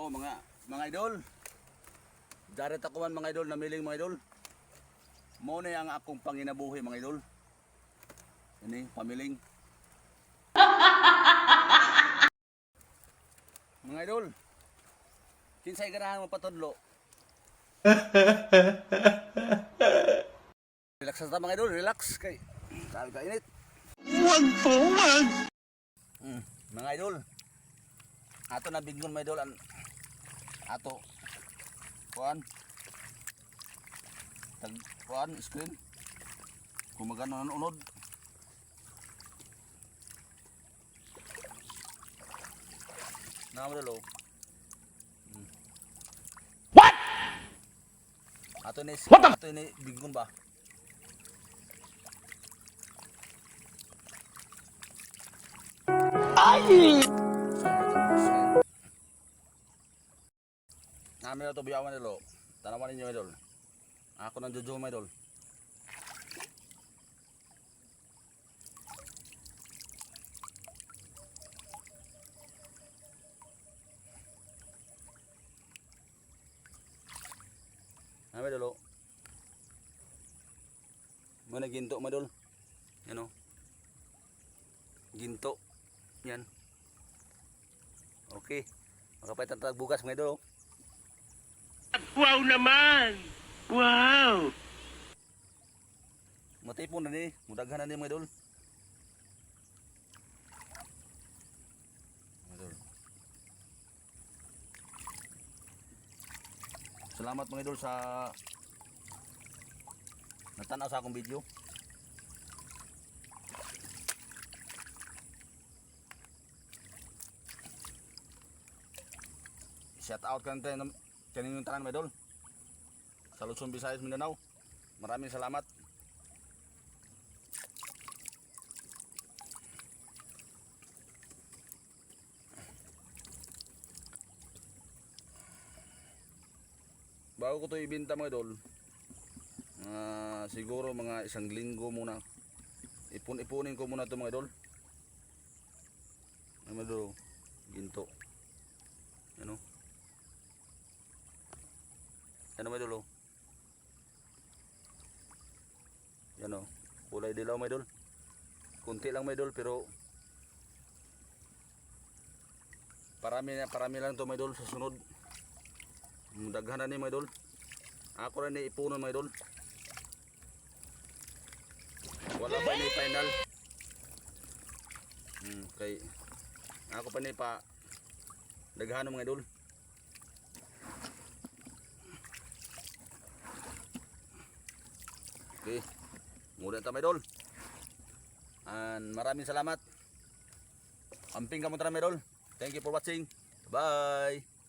Oh, mga mga idol. Darit ako man mga idol, namiling mga idol. Mo na ang akong panginabuhi mga idol. Ini, pamiling. mga idol. Kinsay ganahan mo patudlo? relax sa mga idol, relax kay sal ka init. Wag po, wag. Mm, mga idol. Ato na bignon mga idol an ato kuan tag kuan screen kung magano nanonood na mo dalo What? Ato ni What the- ato ni bignon ba? Ay! Namin na ito biyawan nilo. Tanawan ninyo idol. Ako nang juju mga idol. Namin idol. oh. Mana ginto mga idol. Yan o. Ginto. Yan. Okay. Makapait ang bugas mga idol. oh. Wow naman! Wow! Matipon na ni, mudaghan na ni mga idol. Salamat mga idol sa natanaw sa akong video. Shout out kan tayo kanin yung tanan mga idol. Sa Luzon, Visayas, Mindanao. Maraming salamat. bago ko to ibenta mga idol ah, siguro mga isang linggo muna ipon-ipunin ko muna to mga idol ano ginto ano ano mga idol oh. yan o kulay dilaw mga idol kunti lang mga idol pero parami na parami lang to mga idol sa sunod. Daghan na ni mga idol ako rin ni ipunon mga idol wala pa ni final. Hmm, kay ako pa ni pa daghan mga idol okay. Mudan ta mga idol and maraming salamat. Amping ka mo tara mga idol thank you for watching. Bye